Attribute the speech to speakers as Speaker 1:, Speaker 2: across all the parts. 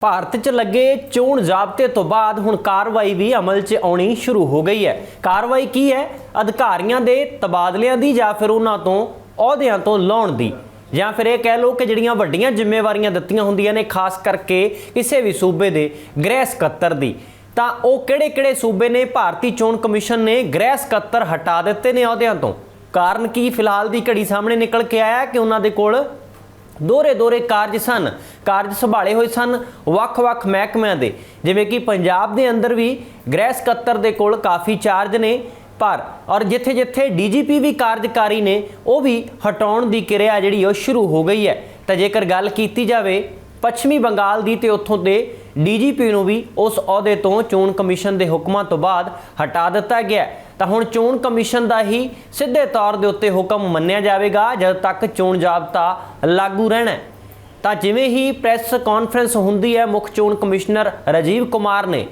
Speaker 1: ਭਾਰਤ 'ਚ ਲੱਗੇ ਚੋਣ ਜ਼ਾਬਤੇ ਤੋਂ ਬਾਅਦ ਹੁਣ ਕਾਰਵਾਈ ਵੀ ਅਮਲ 'ਚ ਆਉਣੀ ਸ਼ੁਰੂ ਹੋ ਗਈ ਹੈ। ਕਾਰਵਾਈ ਕੀ ਹੈ? ਅਧਿਕਾਰੀਆਂ ਦੇ ਤਬਾਦਲਿਆਂ ਦੀ ਜਾਂ ਫਿਰ ਉਹਨਾਂ ਤੋਂ ਅਹੁਦਿਆਂ ਤੋਂ ਲਾਉਣ ਦੀ? ਜਾਂ ਫਿਰ ਇਹ ਕਹਿ ਲਓ ਕਿ ਜਿਹੜੀਆਂ ਵੱਡੀਆਂ ਜ਼ਿੰਮੇਵਾਰੀਆਂ ਦਿੱਤੀਆਂ ਹੁੰਦੀਆਂ ਨੇ, ਖਾਸ ਕਰਕੇ ਕਿਸੇ ਵੀ ਸੂਬੇ ਦੇ ਗ੍ਰਹਿ ਸਕੱਤਰ ਦੀ। ਤਾਂ ਉਹ ਕਿਹੜੇ-ਕਿਹੜੇ ਸੂਬੇ ਨੇ? ਭਾਰਤੀ ਚੋਣ ਕਮਿਸ਼ਨ ਨੇ ਗ੍ਰਹਿ ਸਕੱਤਰ ਹਟਾ ਦਿੱਤੇ ਨੇ ਅਹੁਦਿਆਂ ਤੋਂ। ਕਾਰਨ ਕੀ ਫਿਲਹਾਲ ਦੀ ਘੜੀ ਸਾਹਮਣੇ ਨਿਕਲ ਕੇ ਆਇਆ ਕਿ ਉਹਨਾਂ ਦੇ ਕੋਲ ਦੋਰੇ ਦੋਰੇ ਕਾਰਜ ਸਨ। ਕਾਰਜ ਸੰਭਾਲੇ ਹੋਏ ਸਨ ਵੱਖ-ਵੱਖ ਮਹਿਕਮਿਆਂ ਦੇ, ਜਿਵੇਂ ਕਿ ਪੰਜਾਬ ਦੇ ਅੰਦਰ ਵੀ ਗ੍ਰਹਿ ਸਕੱਤਰ ਦੇ ਕੋਲ ਕਾਫੀ ਚਾਰਜ ਨੇ, ਪਰ ਔਰ ਜਿੱਥੇ-ਜਿੱਥੇ ਡੀਜੀਪੀ ਵੀ ਕਾਰਜਕਾਰੀ ਨੇ, ਉਹ ਵੀ ਹਟਾਉਣ ਦੀ ਕਿਰਿਆ ਜਿਹੜੀ ਉਹ ਸ਼ੁਰੂ ਹੋ ਗਈ ਹੈ ਤਾਂ ਜੇਕਰ ਗੱਲ ਕੀਤੀ ਜਾਵੇ ਪੱਛਮੀ ਬੰਗਾਲ ਦੀ ਤੇ ਉੱਥੋਂ ਦੇ ਡੀਜੀਪੀ ਨੂੰ ਵੀ ਉਸ ਅਹੁਦੇ ਤੋਂ ਚੋਣ ਕਮਿਸ਼ਨ ਦੇ ਹੁਕਮਾਂ ਤੋਂ ਬਾਅਦ ਹਟਾ ਦਿੱਤਾ ਗਿਆ ਤਾਂ ਹੁਣ ਚੋਣ ਕਮਿਸ਼ਨ ਦਾ ਹੀ ਸਿੱਧੇ ਤੌਰ ਦੇ ਉੱਤੇ ਹੁਕਮ ਮੰਨਿਆ ਜਾਵੇਗਾ, ਜਦ ਤੱਕ ਚੋਣ ਜਾਬਤਾ ਲਾਗੂ ਰਹਿਣਾ ਹੈ। ਤਾਂ ਜਿਵੇਂ ਹੀ ਪ੍ਰੈਸ ਕਾਨਫਰੰਸ ਹੁੰਦੀ ਹੈ, ਮੁੱਖ ਚੋਣ ਕਮਿਸ਼ਨਰ ਰਾਜੀਵ ਕੁਮਾਰ ਨੇ,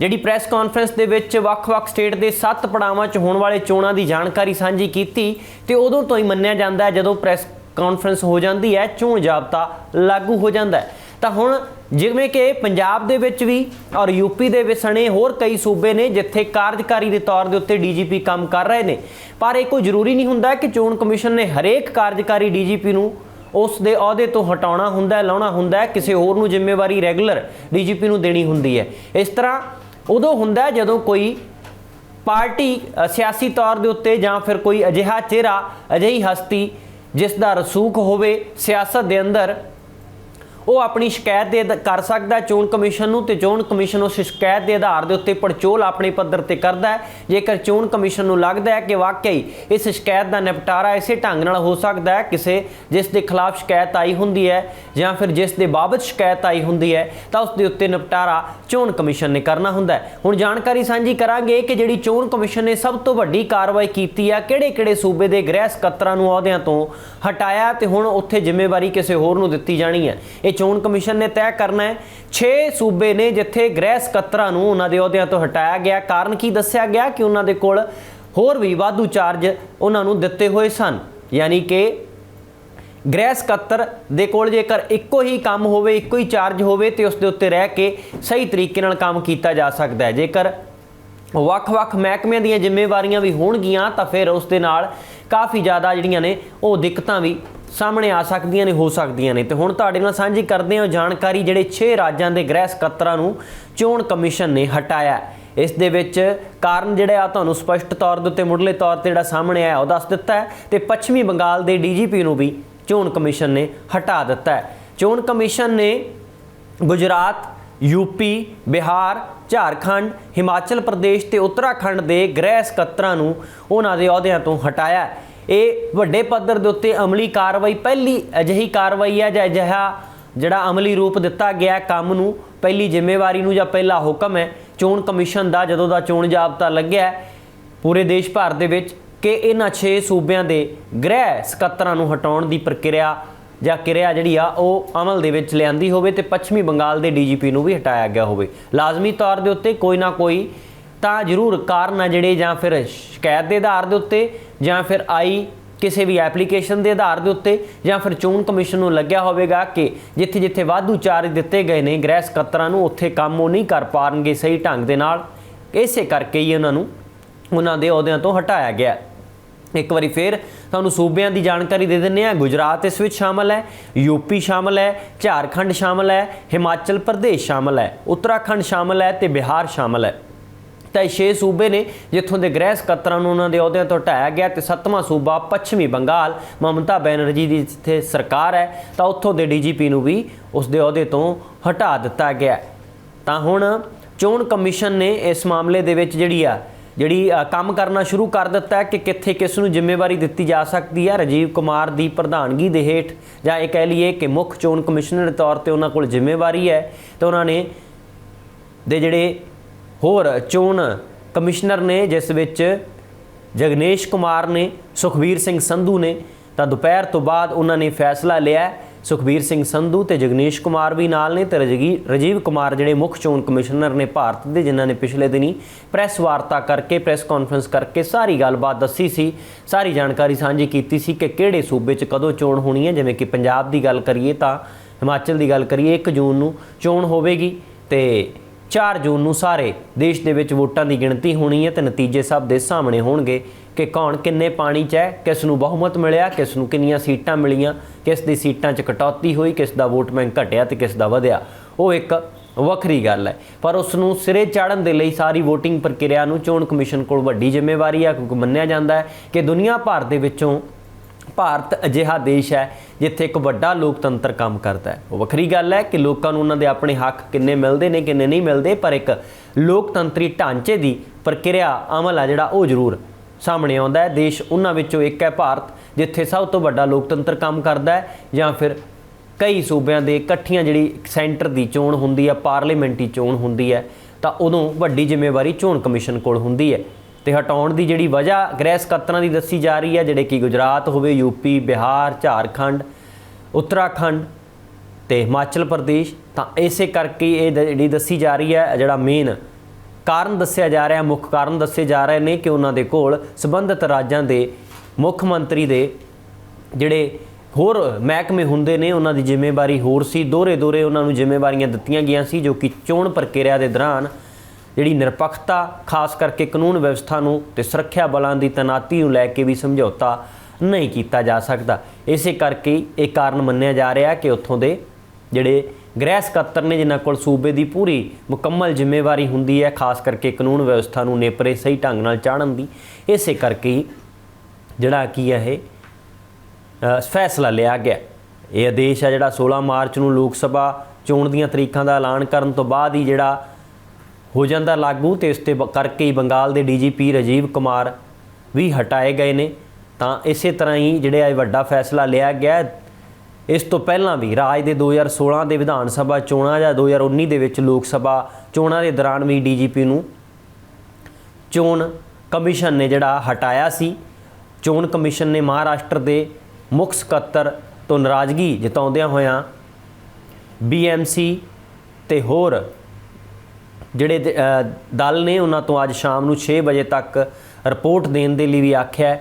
Speaker 1: ਜਿਹੜੀ ਪ੍ਰੈਸ ਕਾਨਫਰੰਸ ਦੇ ਵਿੱਚ ਵੱਖ-ਵੱਖ ਸਟੇਟ ਦੇ 7 ਪੜਾਵਾਂ 'ਚ ਹੋਣ ਵਾਲੇ ਚੋਣਾਂ ਦੀ ਜਾਣਕਾਰੀ ਸਾਂਝੀ ਕੀਤੀ, ਤੇ ਉਦੋਂ ਤੋਂ ਹੀ ਮੰਨਿਆ ਜਾਂਦਾ ਹੈ, ਜਦੋਂ ਪ੍ਰੈਸ ਕਾਨਫਰੰਸ ਹੋ ਜਾਂਦੀ ਹੈ, ਚੋਣ ਜਾਬਤਾ ਲਾਗੂ ਹੋ ਜਾਂਦਾ ਹੈ। ਤਾਂ ਹੁਣ ਜਿਵੇਂ ਕਿ ਪੰਜਾਬ ਦੇ ਵਿੱਚ ਵੀ ਔਰ ਯੂਪੀ ਦੇ ਵਿੱਚ ਸਣੇ ਹੋਰ ਕਈ ਸੂਬੇ ਨੇ, ਜਿੱਥੇ ਕਾਰਜਕਾਰੀ ਦੇ ਤੌਰ ਦੇ ਉੱਤੇ ਡੀਜੀਪੀ ਕੰਮ ਕਰ ਰਹੇ ਨੇ। ਪਰ ਇਹ ਕੋਈ ਜ਼ਰੂਰੀ ਨਹੀਂ ਹੁੰਦਾ ਕਿ ਚੋਣ ਕਮਿਸ਼ਨ ਨੇ ਹਰੇਕ ਕਾਰਜਕਾਰੀ ਡੀਜੀਪੀ ਨੂੰ ਉਸ ਦੇ ਅਹੁਦੇ ਤੋਂ ਹਟਾਉਣਾ ਹੁੰਦਾ ਹੈ, ਲਾਉਣਾ ਹੁੰਦਾ ਹੈ, ਕਿਸੇ ਹੋਰ ਨੂੰ ਜ਼ਿੰਮੇਵਾਰੀ ਰੈਗੂਲਰ ਡੀਜੀਪੀ ਨੂੰ ਦੇਣੀ ਹੁੰਦੀ ਹੈ। ਇਸ ਤਰ੍ਹਾਂ ਉਦੋਂ ਹੁੰਦਾ ਜਦੋਂ ਕੋਈ ਪਾਰਟੀ ਸਿਆਸੀ ਤੌਰ ਦੇ ਉੱਤੇ ਜਾਂ ਫਿਰ ਕੋਈ ਅਜਿਹਾ ਚਿਹਰਾ, ਅਜਿਹੀ ਹਸਤੀ ਜਿਸ ਦਾ ਰਸੂਖ ਹੋਵੇ ਸਿਆਸਤ ਦੇ ਅੰਦਰ ਉਹ ਆਪਣੀ ਸ਼ਿਕਾਇਤ ਦੇ ਆਧ- ਕਰ ਸਕਦਾ ਚੋਣ ਕਮਿਸ਼ਨ ਨੂੰ ਤੇ ਚੋਣ ਕਮਿਸ਼ਨ ਉਸ ਸ਼ਿਕਾਇਤ ਦੇ ਆਧਾਰ ਦੇ ਉੱਤੇ ਪੜਚੋਲ ਆਪਣੇ ਪੱਧਰ ਤੇ ਕਰਦਾ ਹੈ। ਜੇਕਰ ਚੋਣ ਕਮਿਸ਼ਨ ਨੂੰ ਲੱਗਦਾ ਹੈ ਕਿ ਵਾਕਈ ਇਸ ਸ਼ਿਕਾਇਤ ਦਾ ਨਿਪਟਾਰਾ ਇਸੇ ਢੰਗ ਨਾਲ ਹੋ ਸਕਦਾ ਹੈ, ਕਿਸੇ ਜਿਸ ਦੇ ਖਿਲਾਫ ਸ਼ਿਕਾਇਤ ਆਈ ਹੁੰਦੀ ਹੈ ਜਾਂ ਫਿਰ ਜਿਸ ਦੇ ਬਾਬਤ ਸ਼ਿਕਾਇਤ ਆਈ ਹੁੰਦੀ ਹੈ, ਤਾਂ ਉਸ ਦੇ ਉੱਤੇ ਨਿਪਟਾਰਾ ਚੋਣ ਕਮਿਸ਼ਨ ਨੇ ਕਰਨਾ ਹੁੰਦਾ ਹੈ। ਹੁਣ ਜਾਣਕਾਰੀ ਸਾਂਝੀ ਕਰਾਂਗੇ ਕਿ ਜਿਹੜੀ ਚੋਣ ਕਮਿਸ਼ਨ ਨੇ ਸਭ ਤੋਂ ਵੱਡੀ ਕਾਰਵਾਈ ਕੀਤੀ ਆ ਕਿਹੜੇ-ਕਿਹੜੇ ਸੂਬੇ ਦੇ ਗ੍ਰਹਿ ਸਕੱਤਰਾਂ ਨੂੰ ਅਹੁਦਿਆਂ ਤੋਂ ਹਟਾਇਆ ਤੇ ਹੁਣ ਉੱਥੇ ਜ਼ਿੰਮੇਵਾਰੀ ਕਿਸੇ ਹੋਰ ਨੂੰ ਦਿੱਤੀ ਜਾਣੀ ਹੈ। ਇਹ ਚੋਣ ਕਮਿਸ਼ਨ ਨੇ ਤੈਅ ਕਰਨਾ ਹੈ। 6 ਸੂਬੇ ਨੇ ਜਿੱਥੇ ਗ੍ਰਹਿ ਸਕੱਤਰਾਂ ਨੂੰ ਉਹਨਾਂ ਦੇ ਅਹੁਦਿਆਂ ਤੋਂ ਹਟਾਇਆ ਗਿਆ। ਕਾਰਨ ਕੀ ਦੱਸਿਆ ਗਿਆ? ਕਿ ਉਹਨਾਂ ਦੇ ਕੋਲ ਹੋਰ ਵੀ ਵਾਧੂ ਚਾਰਜ ਉਹਨਾਂ ਨੂੰ ਦਿੱਤੇ ਹੋਏ ਸਨ। ਯਾਨੀ ਕਿ ਗ੍ਰਹਿ ਸਕੱਤਰ ਦੇ ਕੋਲ ਜੇਕਰ ਇੱਕੋ ਹੀ ਕੰਮ ਹੋਵੇ, ਇੱਕੋ ਹੀ ਚਾਰਜ ਹੋਵੇ, ਤੇ ਉਸ ਦੇ ਉੱਤੇ ਰਹਿ ਕੇ ਸਹੀ ਤਰੀਕੇ ਨਾਲ ਕੰਮ ਕੀਤਾ ਜਾ ਸਕਦਾ ਹੈ। ਜੇਕਰ ਵੱਖ-ਵੱਖ ਮਹਿਕਮਿਆਂ ਦੀਆਂ ਜ਼ਿੰਮੇਵਾਰੀਆਂ ਵੀ ਹੋਣਗੀਆਂ, ਤਾਂ ਫਿਰ ਉਸ ਦੇ ਨਾਲ ਕਾਫੀ ਜ਼ਿਆਦਾ ਜਿਹੜੀਆਂ ਨੇ, ਉਹ ਦਿੱਕਤਾਂ ਵੀ ਸਾਹਮਣੇ ਆ ਸਕਦੀਆਂ ਨੇ, ਹੋ ਸਕਦੀਆਂ ਨੇ। ਤੇ ਹੁਣ ਤੁਹਾਡੇ ਨਾਲ ਸਾਂਝੀ ਕਰਦੇ ਹਾਂ ਜਾਣਕਾਰੀ ਜਿਹੜੇ 6 ਰਾਜਾਂ ਦੇ ਗ੍ਰਹਿ ਸਕੱਤਰਾਂ ਨੂੰ ਚੋਣ ਕਮਿਸ਼ਨ ਨੇ ਹਟਾਇਆ। ਇਸ ਦੇ ਵਿੱਚ ਕਾਰਨ ਜਿਹੜਾ ਆ ਤੁਹਾਨੂੰ ਸਪਸ਼ਟ ਤੌਰ ਦੇ ਉੱਤੇ, ਮੁੱਢਲੇ ਤੌਰ ਤੇ ਜਿਹੜਾ ਸਾਹਮਣੇ ਆਇਆ, ਉਹ ਦੱਸ ਦਿੱਤਾ ਹੈ। ਤੇ ਪੱਛਮੀ ਬੰਗਾਲ ਦੇ ਡੀਜੀਪੀ ਨੂੰ ਵੀ ਚੋਣ ਕਮਿਸ਼ਨ ਨੇ ਹਟਾ ਦਿੱਤਾ ਹੈ। ਚੋਣ ਕਮਿਸ਼ਨ ਨੇ ਗੁਜਰਾਤ ਯੂਪੀ ਬਿਹਾਰ, ਝਾਰਖੰਡ, ਹਿਮਾਚਲ ਪ੍ਰਦੇਸ਼ ਤੇ ਉੱਤਰਾਖੰਡ ਦੇ ਗ੍ਰਹਿ ਸਕੱਤਰਾਂ ਨੂੰ ਉਹਨਾਂ ਦੇ ਅਹੁਦਿਆਂ ਤੋਂ ਹਟਾਇਆ ਇਹ ਵੱਡੇ ਪੱਧਰ ਦੇ ਉੱਤੇ ਅਮਲੀ ਕਾਰਵਾਈ, ਪਹਿਲੀ ਅਜਿਹੀ ਕਾਰਵਾਈ ਹੈ ਜਾਂ ਅਜਿਹਾ ਜਿਹੜਾ ਅਮਲੀ ਰੂਪ ਦਿੱਤਾ ਗਿਆ ਕੰਮ ਨੂੰ, ਪਹਿਲੀ ਜ਼ਿੰਮੇਵਾਰੀ ਨੂੰ ਜਾਂ ਪਹਿਲਾ ਹੁਕਮ ਹੈ, ਚੋਣ ਕਮਿਸ਼ਨ ਦਾ ਜਦੋਂ ਦਾ ਚੋਣ ਜਾਬਤਾ ਲੱਗਿਆ ਪੂਰੇ ਦੇਸ਼ ਭਰ ਦੇ ਵਿੱਚ ਕਿ ਇਹਨਾਂ 6 ਸੂਬਿਆਂ ਦੇ ਗ੍ਰਹਿ ਸਕੱਤਰਾਂ ਨੂੰ ਹਟਾਉਣ ਦੀ ਪ੍ਰਕਿਰਿਆ ਜਾਂ ਕਿਰਿਆ ਜਿਹੜੀ ਆ, ਉਹ ਅਮਲ ਦੇ ਵਿੱਚ ਲਿਆਂਦੀ ਹੋਵੇ ਤੇ ਪੱਛਮੀ ਬੰਗਾਲ ਦੇ ਡੀਜੀਪੀ ਨੂੰ ਵੀ ਹਟਾਇਆ ਗਿਆ ਹੋਵੇ। ਲਾਜ਼ਮੀ ਤੌਰ ਦੇ ਉੱਤੇ ਕੋਈ ਨਾ ਕੋਈ ਤਾਂ ਜ਼ਰੂਰ ਕਾਰਨ ਆ ਜਿਹੜੇ ਜਾਂ ਫਿਰ ਸ਼ਿਕਾਇਤ ਦੇ ਆਧਾਰ ਦੇ ਉੱਤੇ ਜਾਂ ਫਿਰ ਆਈ ਕਿਸੇ ਵੀ ਐਪਲੀਕੇਸ਼ਨ ਦੇ ਆਧਾਰ ਦੇ ਉੱਤੇ ਜਾਂ ਫਿਰ ਚੋਣ ਕਮਿਸ਼ਨ ਨੂੰ ਲੱਗਿਆ ਹੋਵੇਗਾ ਕਿ ਜਿੱਥੇ ਜਿੱਥੇ ਵਾਧੂ ਚਾਰਜ ਦਿੱਤੇ ਗਏ ਨੇ, ਗ੍ਰਹਿ ਸਕੱਤਰਾਂ ਨੂੰ ਉੱਥੇ ਕੰਮ ਉਹ ਨਹੀਂ ਕਰ ਪਾਣਗੇ ਸਹੀ ਢੰਗ ਦੇ ਨਾਲ। ਇਸੇ ਕਰਕੇ ਹੀ ਉਹਨਾਂ ਨੂੰ ਉਹਨਾਂ ਦੇ ਅਹੁਦਿਆਂ ਤੋਂ ਹਟਾਇਆ ਗਿਆ। ਇੱਕ ਵਾਰੀ ਫੇਰ ਤੁਹਾਨੂੰ ਸੂਬਿਆਂ ਦੀ ਜਾਣਕਾਰੀ ਦੇ ਦਿੰਨੇ ਆ ਗੁਜਰਾਤ ਇਸ ਵਿੱਚ ਸ਼ਾਮਲ ਹੈ ਯੂਪੀ ਸ਼ਾਮਲ ਹੈ, ਝਾਰਖੰਡ ਸ਼ਾਮਲ ਹੈ, ਹਿਮਾਚਲ ਪ੍ਰਦੇਸ਼ ਸ਼ਾਮਲ ਹੈ, ਉੱਤਰਾਖੰਡ ਸ਼ਾਮਲ ਹੈ ਤੇ ਬਿਹਾਰ ਸ਼ਾਮਲ ਹੈ। ਤਾਂ ਇਹ ਛੇ ਸੂਬੇ ਨੇ ਜਿੱਥੋਂ ਦੇ ਗ੍ਰਹਿ ਸਕੱਤਰਾਂ ਨੂੰ ਉਹਨਾਂ ਦੇ ਅਹੁਦਿਆਂ ਤੋਂ ਹਟਾਇਆ ਗਿਆ ਤੇ ਸੱਤਵਾਂ ਸੂਬਾ ਪੱਛਮੀ ਬੰਗਾਲ, ਮਮਤਾ ਬੈਨਰਜੀ ਦੀ ਜਿੱਥੇ ਸਰਕਾਰ ਹੈ, ਤਾਂ ਉੱਥੋਂ ਦੇ ਡੀਜੀਪੀ ਨੂੰ ਵੀ ਉਸ ਦੇ ਅਹੁਦੇ ਤੋਂ ਹਟਾ ਦਿੱਤਾ ਗਿਆ। ਤਾਂ ਹੁਣ ਚੋਣ ਕਮਿਸ਼ਨ ਨੇ ਇਸ ਮਾਮਲੇ ਦੇ ਵਿੱਚ ਜਿਹੜੀ ਆ, ਜਿਹੜੀ ਕੰਮ ਕਰਨਾ ਸ਼ੁਰੂ ਕਰ ਦਿੱਤਾ ਹੈ ਕਿ ਕਿੱਥੇ ਕਿਸ ਨੂੰ ਜ਼ਿੰਮੇਵਾਰੀ ਦਿੱਤੀ ਜਾ ਸਕਦੀ ਹੈ ਰਾਜੀਵ ਕੁਮਾਰ ਦੀ ਪ੍ਰਧਾਨਗੀ ਦੇ ਹੇਠ ਜਾਂ ਇਹ ਕਹਿ ਲਈਏ ਕਿ ਮੁੱਖ ਚੋਣ ਕਮਿਸ਼ਨਰ ਦੇ ਤੌਰ ਤੇ ਉਹਨਾਂ ਕੋਲ ਜ਼ਿੰਮੇਵਾਰੀ ਹੈ, ਤੇ ਉਹਨਾਂ ਨੇ ਦੇ ਜਿਹੜੇ ਹੋਰ ਚੋਣ ਕਮਿਸ਼ਨਰ ਨੇ, ਜਿਸ ਵਿੱਚ ਜਗਨੇਸ਼ ਕੁਮਾਰ ਨੇ, ਸੁਖਬੀਰ ਸਿੰਘ ਸੰਧੂ ਨੇ, ਤਾਂ ਦੁਪਹਿਰ ਤੋਂ ਬਾਅਦ ਉਹਨਾਂ ਨੇ ਫੈਸਲਾ ਲਿਆ ਸੁਖਬੀਰ ਸਿੰਘ ਸੰਧੂ ਤੇ ਜਗਨੇਸ਼ ਕੁਮਾਰ ਵੀ ਨਾਲ ਨੇ ਤੇ ਰਜੀਵ ਰਾਜੀਵ ਕੁਮਾਰ ਜਿਹੜੇ ਮੁੱਖ ਚੋਣ ਕਮਿਸ਼ਨਰ ਨੇ ਭਾਰਤ ਦੇ, ਜਿਨ੍ਹਾਂ ਨੇ ਪਿਛਲੇ ਦਿਨੀ ਪ੍ਰੈਸ ਵਾਰਤਾ ਕਰਕੇ, ਪ੍ਰੈਸ ਕਾਨਫਰੰਸ ਕਰਕੇ ਸਾਰੀ ਗੱਲਬਾਤ ਦੱਸੀ ਸੀ, ਸਾਰੀ ਜਾਣਕਾਰੀ ਸਾਂਝੀ ਕੀਤੀ ਸੀ ਕਿ ਕਿਹੜੇ ਸੂਬੇ 'ਚ ਕਦੋਂ ਚੋਣ ਹੋਣੀ ਹੈ। ਜਿਵੇਂ ਕਿ ਪੰਜਾਬ ਦੀ ਗੱਲ ਕਰੀਏ ਤਾਂ ਹਿਮਾਚਲ ਦੀ ਗੱਲ ਕਰੀਏ 1 ਜੂਨ ਨੂੰ ਚੋਣ ਹੋਵੇਗੀ ਤੇ 4 ਜੂਨ ਨੂੰ ਸਾਰੇ ਦੇਸ਼ ਦੇ ਵਿੱਚ ਵੋਟਾਂ ਦੀ ਗਿਣਤੀ ਹੋਣੀ ਹੈ ਤੇ ਨਤੀਜੇ ਸਭ ਦੇ ਸਾਹਮਣੇ ਹੋਣਗੇ ਕਿ ਕੌਣ ਕਿੰਨੇ ਪਾਣੀ 'ਚ ਹੈ, ਕਿਸ ਨੂੰ ਬਹੁਮਤ ਮਿਲਿਆ, ਕਿਸ ਨੂੰ ਕਿੰਨੀਆਂ ਸੀਟਾਂ ਮਿਲੀਆਂ, ਕਿਸ ਦੀ ਸੀਟਾਂ 'ਚ ਕਟੌਤੀ ਹੋਈ, ਕਿਸ ਦਾ ਵੋਟ ਬੈਂਕ ਘਟਿਆ ਤੇ ਕਿਸ ਦਾ ਵਧਿਆ। ਉਹ ਇੱਕ ਵੱਖਰੀ ਗੱਲ ਹੈ। ਪਰ ਉਸ ਨੂੰ ਸਿਰੇ ਚਾੜਨ ਦੇ ਲਈ ਸਾਰੀ VOTING ਪ੍ਰਕਿਰਿਆ ਨੂੰ ਚੋਣ ਕਮਿਸ਼ਨ ਕੋਲ ਵੱਡੀ ਜ਼ਿੰਮੇਵਾਰੀ ਹੈ ਕਿਉਂਕਿ ਮੰਨਿਆ ਜਾਂਦਾ ਹੈ ਕਿ ਦੁਨੀਆ ਭਰ ਦੇ ਵਿੱਚੋਂ ਭਾਰਤ ਅਜਿਹਾ ਦੇਸ਼ ਹੈ ਜਿੱਥੇ ਇੱਕ ਵੱਡਾ ਲੋਕਤੰਤਰ ਕੰਮ ਕਰਦਾ ਹੈ। ਉਹ ਵੱਖਰੀ ਗੱਲ ਹੈ ਕਿ ਲੋਕਾਂ ਨੂੰ ਉਹਨਾਂ ਦੇ ਆਪਣੇ ਹੱਕ ਕਿੰਨੇ ਮਿਲਦੇ ਨੇ, ਕਿੰਨੇ ਨਹੀਂ ਮਿਲਦੇ, ਪਰ ਇੱਕ ਲੋਕਤੰਤਰੀ ਢਾਂਚੇ ਦੀ ਪ੍ਰਕਿਰਿਆ ਅਮਲ ਆ ਜਿਹੜਾ ਉਹ ਜ਼ਰੂਰ ਸਾਹਮਣੇ ਆਉਂਦਾ ਹੈ। ਦੇਸ਼ ਉਹਨਾਂ ਵਿੱਚੋਂ ਇੱਕ ਹੈ ਭਾਰਤ, ਜਿੱਥੇ ਸਭ ਤੋਂ ਵੱਡਾ ਲੋਕਤੰਤਰ ਕੰਮ ਕਰਦਾ ਹੈ ਜਾਂ ਫਿਰ ਕਈ ਸੂਬਿਆਂ ਦੇ ਇਕੱਠੀਆਂ ਜਿਹੜੀ ਸੈਂਟਰ ਦੀ ਚੋਣ ਹੁੰਦੀ ਹੈ ਪਾਰਲੀਮੈਂਟੀ ਚੋਣ ਹੁੰਦੀ ਹੈ, ਤਾਂ ਉਦੋਂ ਵੱਡੀ ਜ਼ਿੰਮੇਵਾਰੀ ਚੋਣ ਕਮਿਸ਼ਨ ਕੋਲ ਹੁੰਦੀ ਹੈ। ਤੇ ਹਟਾਉਣ ਦੀ ਜਿਹੜੀ ਵਜ੍ਹਾ ਗ੍ਰਹਿ ਸਕੱਤਰਾਂ ਦੀ ਦੱਸੀ ਜਾ ਰਹੀ ਹੈ, ਜਿਹੜੇ ਕਿ ਗੁਜਰਾਤ ਹੋਵੇ ਯੂਪੀ ਬਿਹਾਰ, ਝਾਰਖੰਡ, ਉੱਤਰਾਖੰਡ ਤੇ ਹਿਮਾਚਲ ਪ੍ਰਦੇਸ਼, ਤਾਂ ਇਸੇ ਕਰਕੇ ਇਹ ਦ- ਜਿਹੜੀ ਦੱਸੀ ਜਾ ਰਹੀ ਹੈ, ਜਿਹੜਾ ਮੇਨ ਕਾਰਨ ਦੱਸਿਆ ਜਾ ਰਿਹਾ, ਮੁੱਖ ਕਾਰਨ ਦੱਸੇ ਜਾ ਰਹੇ ਨੇ ਕਿ ਉਹਨਾਂ ਦੇ ਕੋਲ ਸਬੰਧਤ ਰਾਜਾਂ ਦੇ ਮੁੱਖ ਮੰਤਰੀ ਦੇ ਜਿਹੜੇ ਹੋਰ ਮਹਿਕਮੇ ਹੁੰਦੇ ਨੇ, ਉਹਨਾਂ ਦੀ ਜ਼ਿੰਮੇਵਾਰੀ ਹੋਰ ਸੀ। ਦੋਰੇ ਦੋਰੇ ਉਹਨਾਂ ਨੂੰ ਜ਼ਿੰਮੇਵਾਰੀਆਂ ਦਿੱਤੀਆਂ ਗਈਆਂ ਸੀ, ਜੋ ਕਿ ਚੋਣ ਪ੍ਰਕਿਰਿਆ ਦੇ ਦੌਰਾਨ ਜਿਹੜੀ ਨਿਰਪੱਖਤਾ, ਖਾਸ ਕਰਕੇ ਕਾਨੂੰਨ ਵਿਵਸਥਾ ਨੂੰ ਤੇ ਸੁਰੱਖਿਆ ਬਲਾਂ ਦੀ ਤੈਨਾਤੀ ਨੂੰ ਲੈ ਕੇ ਵੀ ਸਮਝੌਤਾ ਨਹੀਂ ਕੀਤਾ ਜਾ ਸਕਦਾ। ਇਸੇ ਕਰਕੇ ਇਹ ਕਾਰਨ ਮੰਨਿਆ ਜਾ ਰਿਹਾ ਕਿ ਉੱਥੋਂ ਦੇ ਜਿਹੜੇ ਗ੍ਰਹਿ ਸਕੱਤਰ ਨੇ, ਜਿਨ੍ਹਾਂ ਕੋਲ ਸੂਬੇ ਦੀ ਪੂਰੀ ਮੁਕੰਮਲ ਜ਼ਿੰਮੇਵਾਰੀ ਹੁੰਦੀ ਹੈ, ਖਾਸ ਕਰਕੇ ਕਾਨੂੰਨ ਵਿਵਸਥਾ ਨੂੰ ਨੇਪਰੇ ਸਹੀ ਢੰਗ ਨਾਲ ਚਾੜਨ ਦੀ, ਇਸੇ ਕਰਕੇ ਹੀ ਜਿਹੜਾ ਕੀ ਹੈ ਇਹ ਫੈਸਲਾ ਲਿਆ ਗਿਆ। ਇਹ ਆਦੇਸ਼ ਹੈ ਜਿਹੜਾ 16 ਮਾਰਚ ਨੂੰ ਲੋਕ ਸਭਾ ਚੋਣ ਦੀਆਂ ਤਰੀਕਾਂ ਦਾ ਐਲਾਨ ਕਰਨ ਤੋਂ ਬਾਅਦ ਹੀ ਜਿਹੜਾ ਹੋ ਜਾਂਦਾ ਲਾਗੂ ਤੇ ਇਸ ਤੇ ਬ- ਕਰਕੇ ਹੀ ਬੰਗਾਲ ਦੇ ਡੀਜੀਪੀ ਰਾਜੀਵ ਕੁਮਾਰ ਵੀ ਹਟਾਏ ਗਏ ਨੇ। ਤਾਂ ਇਸੇ ਤਰ੍ਹਾਂ ਹੀ ਜਿਹੜੇ ਇਹ ਵੱਡਾ ਫੈਸਲਾ ਲਿਆ ਗਿਆ ਇਸ ਤੋਂ ਪਹਿਲਾਂ ਵੀ ਰਾਜ ਦੇ 2016 ਦੇ ਵਿਧਾਨ ਸਭਾ ਚੋਣਾਂ ਜਾਂ 2019 ਦੇ ਵਿੱਚ ਲੋਕ ਸਭਾ ਚੋਣਾਂ ਦੇ ਦੌਰਾਨ ਵੀ ਡੀਜੀਪੀ ਨੂੰ ਚੋਣ ਕਮਿਸ਼ਨ ਨੇ ਜਿਹੜਾ ਹਟਾਇਆ ਸੀ। ਚੋਣ ਕਮਿਸ਼ਨ ਨੇ ਮਹਾਰਾਸ਼ਟਰ ਦੇ ਮੁੱਖ ਸਕੱਤਰ ਤੋਂ ਨਾਰਾਜ਼ਗੀ ਜਤਾਉਂਦਿਆਂ ਹੋਇਆਂ ਬੀਐਮਸੀ ਤੇ ਹੋਰ ਜਿਹੜੇ ਦਲ ਨੇ ਉਹਨਾਂ ਤੋਂ ਅੱਜ ਸ਼ਾਮ ਨੂੰ 6 ਵਜੇ ਤੱਕ ਰਿਪੋਰਟ ਦੇਣ ਦੇ ਲਈ ਵੀ ਆਖਿਆ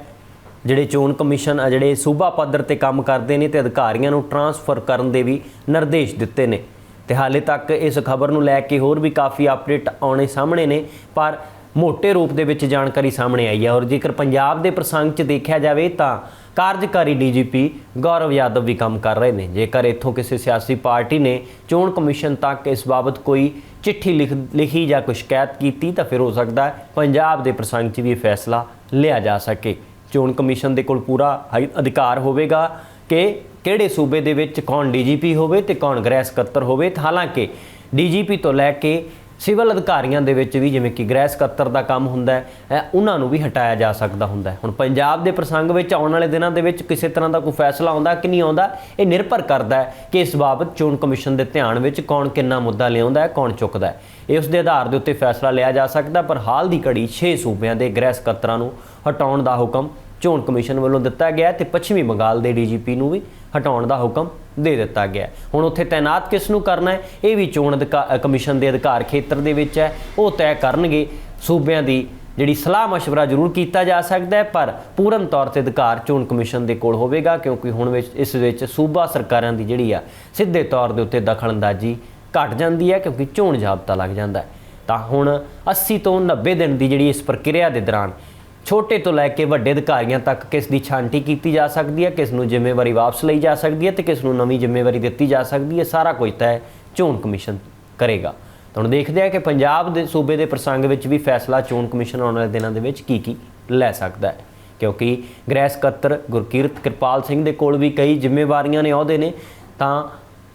Speaker 1: ਜਿਹੜੇ ਚੋਣ ਕਮਿਸ਼ਨ ਆ, ਜਿਹੜੇ ਸੂਬਾ ਪੱਧਰ ਤੇ ਕੰਮ ਕਰਦੇ ਨੇ ਤੇ ਅਧਿਕਾਰੀਆਂ ਨੂੰ ਟਰਾਂਸਫਰ ਕਰਨ ਦੇ ਵੀ ਨਿਰਦੇਸ਼ ਦਿੱਤੇ ਨੇ। ਤੇ ਹਾਲੇ ਤੱਕ ਇਸ ਖਬਰ ਨੂੰ ਲੈ ਕੇ ਹੋਰ ਵੀ ਕਾਫੀ ਅਪਡੇਟ ਆਉਣੇ ਸਾਹਮਣੇ ਨੇ, ਪਰ ਮੋٹے ਰੂਪ ਦੇ ਵਿੱਚ ਜਾਣਕਾਰੀ ਸਾਹਮਣੇ ਆਈ ਹੈ। ਔਰ ਜੇਕਰ ਪੰਜਾਬ ਦੇ ਪ੍ਰਸੰਗ 'ਚ ਦੇਖਿਆ ਜਾਵੇ ਤਾਂ ਕਾਰਜਕਾਰੀ ਡੀਜੀਪੀ ਗੌਰਵ ਯਾਦਵ ਵੀ ਕੰਮ ਕਰ ਰਹੇ ਨੇ। ਜੇਕਰ ਇੱਥੋਂ ਕਿਸੇ ਸਿਆਸੀ ਪਾਰਟੀ ਨੇ ਚੋਣ ਕਮਿਸ਼ਨ ਤੱਕ ਇਸ ਬਾਬਤ ਕੋਈ ਚਿੱਠੀ ਲਿਖ, ਲਿਖੀ ਜਾਂ ਕੋਈ ਸ਼ਿਕਾਇਤ ਕੀਤੀ, ਤਾਂ ਫਿਰ ਹੋ ਸਕਦਾ ਹੈ ਪੰਜਾਬ ਦੇ ਪ੍ਰਸੰਗ 'ਚ ਵੀ ਇਹ ਫੈਸਲਾ ਲਿਆ ਜਾ ਸਕੇ। ਚੋਣ ਕਮਿਸ਼ਨ ਦੇ ਕੋਲ ਪੂਰਾ ਹਾਈ- ਅਧਿਕਾਰ ਹੋਵੇਗਾ ਕਿ ਕਿਹੜੇ ਸੂਬੇ ਦੇ ਵਿੱਚ ਕੌਣ ਡੀਜੀਪੀ ਹੋਵੇ ਤੇ ਕੌਣ ਗ੍ਰਹਿ ਸਕੱਤਰ ਹੋਵੇ। ਤਾਂ ਹਾਲਾਂਕਿ ਡੀਜੀਪੀ ਤੋਂ ਲੈ ਕੇ ਸਿਵਲ ਅਧਿਕਾਰੀਆਂ ਦੇ ਵਿੱਚ ਵੀ ਜਿਵੇਂ ਕਿ ਗ੍ਰਹਿ ਸਕੱਤਰ ਦਾ ਕੰਮ ਹੁੰਦਾ ਹੈ ਉਹਨਾਂ ਨੂੰ ਵੀ ਹਟਾਇਆ ਜਾ ਸਕਦਾ ਹੁੰਦਾ ਹੈ। ਹੁਣ ਪੰਜਾਬ ਦੇ ਪ੍ਰਸੰਗ ਵਿੱਚ ਆਉਣ ਵਾਲੇ ਦਿਨਾਂ ਦੇ ਵਿੱਚ ਕਿਸੇ ਤਰ੍ਹਾਂ ਦਾ ਕੋਈ ਫੈਸਲਾ ਆਉਂਦਾ ਕਿ ਨਹੀਂ ਆਉਂਦਾ, ਇਹ ਨਿਰਭਰ ਕਰਦਾ ਹੈ ਕਿ ਇਸ ਬਾਬਤ ਚੋਣ ਕਮਿਸ਼ਨ ਦੇ ਧਿਆਨ ਵਿੱਚ ਕੌਣ ਕਿੰਨਾ ਮੁੱਦਾ ਲਿਆਉਂਦਾ ਹੈ, ਕੌਣ ਚੁੱਕਦਾ ਹੈ। ਇਹ ਉਸ ਦੇ ਆਧਾਰ ਦੇ ਉੱਤੇ ਫੈਸਲਾ ਲਿਆ ਜਾ ਸਕਦਾ, ਪਰ ਹਾਲ ਦੀ ਘੜੀ 6 ਸੂਬਿਆਂ ਦੇ ਗ੍ਰਹਿ ਸਕੱਤਰਾਂ ਨੂੰ ਹਟਾਉਣ ਦਾ ਹੁਕਮ ਚੋਣ ਕਮਿਸ਼ਨ ਵੱਲੋਂ ਦਿੱਤਾ ਗਿਆ ਹੈ ਤੇ ਪੱਛਮੀ ਬੰਗਾਲ ਦੇ ਡੀਜੀਪੀ ਨੂੰ ਵੀ ਹਟਾਉਣ ਦਾ ਹੁਕਮ ਦੇ ਦਿੱਤਾ ਗਿਆ ਹੈ। ਹੁਣ ਉੱਥੇ ਤਾਇਨਾਤ ਕਿਸ ਨੂੰ ਕਰਨਾ ਹੈ ਇਹ ਵੀ ਚੋਣ ਅਧਿਕਾ- ਅ, ਕਮਿਸ਼ਨ ਦੇ ਅਧਿਕਾਰ ਖੇਤਰ ਦੇ ਵਿੱਚ ਹੈ ਉਹ ਤੈਅ ਕਰਨਗੇ ਸੂਬਿਆਂ ਦੀ ਜਿਹੜੀ ਸਲਾਹ مشورہ ਜ਼ਰੂਰ ਕੀਤਾ ਜਾ ਸਕਦਾ ਹੈ ਪਰ ਪੂਰਨ ਤੌਰ ਤੇ ਅਧਿਕਾਰ ਚੋਣ ਕਮਿਸ਼ਨ ਦੇ ਕੋਲ ਹੋਵੇਗਾ ਕਿਉਂਕਿ ਹੁਣ ਵਿੱਚ ਇਸ ਵਿੱਚ ਸੂਬਾ ਸਰਕਾਰਾਂ ਦੀ ਜਿਹੜੀ ਆ ਸਿੱਧੇ ਤੌਰ ਦੇ ਉੱਤੇ ਦਖਲਅੰਦਾਜ਼ੀ ਘਟ ਜਾਂਦੀ ਹੈ ਕਿਉਂਕਿ ਚੋਣ ਜ਼ਾਬਤਾ ਲੱਗ ਜਾਂਦਾ ਹੈ ਤਾਂ ਹੁਣ 80 ਤੋਂ 90 ਦਿਨ ਦੀ ਜਿਹੜੀ ਇਸ ਪ੍ਰਕਿਰਿਆ ਦੇ ਦੌਰਾਨ ਛੋਟੇ ਤੋਂ ਲੈ ਕੇ ਵੱਡੇ ਅਧਿਕਾਰੀਆਂ ਤੱਕ ਕਿਸ ਦੀ ਛਾਂਟੀ ਕੀਤੀ ਜਾ ਸਕਦੀ ਹੈ, ਕਿਸ ਨੂੰ ਜ਼ਿੰਮੇਵਾਰੀ ਵਾਪਸ ਲਈ ਜਾ ਸਕਦੀ ਹੈ ਤੇ ਕਿਸ ਨੂੰ ਨਵੀਂ ਜ਼ਿੰਮੇਵਾਰੀ ਦਿੱਤੀ ਜਾ ਸਕਦੀ ਹੈ, ਸਾਰਾ ਕੁਝ ਤੈਅ ਚੋਣ ਕਮਿਸ਼ਨ ਕਰੇਗਾ। ਤਾਂ ਹੁਣ ਦੇਖਦੇ ਹਾਂ ਕਿ ਪੰਜਾਬ ਦੇ ਸੂਬੇ ਦੇ ਪ੍ਰਸੰਗ ਵਿੱਚ ਵੀ ਫੈਸਲਾ ਚੋਣ ਕਮਿਸ਼ਨ ਆਉਣ ਵਾਲੇ ਦਿਨਾਂ ਦੇ ਵਿੱਚ ਕੀ ਕੀ ਲੈ ਸਕਦਾ ਹੈ। ਕਿਉਂਕਿ ਗ੍ਰਹਿ ਸਕੱਤਰ ਗੁਰਕੀਰਤ ਕਿਰਪਾਲ ਸਿੰਘ ਦੇ ਕੋਲ ਵੀ ਕਈ ਜ਼ਿੰਮੇਵਾਰੀਆਂ ਨੇ, ਅਹੁਦੇ ਨੇ। ਤਾਂ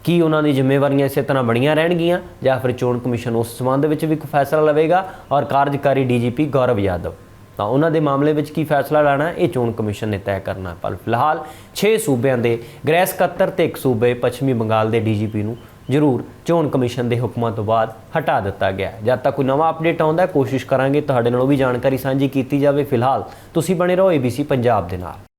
Speaker 1: ਕੀ ਉਹਨਾਂ ਦੀ ਜ਼ਿੰਮੇਵਾਰੀਆਂ ਇਸੇ ਤਰ੍ਹਾਂ ਬਣੀਆਂ ਰਹਿਣਗੀਆਂ ਜਾਂ ਫਿਰ ਚੋਣ ਕਮਿਸ਼ਨ ਉਸ ਸੰਬੰਧ ਵਿੱਚ ਵੀ ਕੋਈ ਫੈਸਲਾ ਲਵੇਗਾ? ਔਰ ਕਾਰਜਕਾਰੀ ਡੀਜੀਪੀ ਗੌਰਵ ਯਾਦਵ। ਤਾਂ ਉਹਨਾਂ ਦੇ ਮਾਮਲੇ ਵਿੱਚ ਕੀ ਫੈਸਲਾ ਲੈਣਾ ਇਹ ਚੋਣ ਕਮਿਸ਼ਨ ਨੇ ਤੈਅ ਕਰਨਾ ਹੈ। ਪਰ ਫਿਲਹਾਲ। 6 ਸੂਬਿਆਂ ਦੇ ਗ੍ਰਹਿ ਸਕੱਤਰ ਤੇ ਇੱਕ ਸੂਬੇ ਪੱਛਮੀ ਬੰਗਾਲ ਦੇ ਡੀਜੀਪੀ ਨੂੰ ਜ਼ਰੂਰ ਚੋਣ ਕਮਿਸ਼ਨ ਦੇ ਹੁਕਮਾਂ ਤੋਂ ਬਾਅਦ ਹਟਾ ਦਿੱਤਾ ਗਿਆ ਜਦ ਤੱਕ ਕੋਈ ਨਵਾਂ ਅਪਡੇਟ ਆਉਂਦਾ ਕੋਸ਼ਿਸ਼ ਕਰਾਂਗੇ ਤੁਹਾਡੇ ਨਾਲ ਉਹ ਵੀ ਜਾਣਕਾਰੀ ਸਾਂਝੀ ਕੀਤੀ ਜਾਵੇ। ਫਿਲਹਾਲ ਤੁਸੀਂ ਬਣੇ ਰਹੋ ABC ਪੰਜਾਬ ਦੇ ਨਾਲ।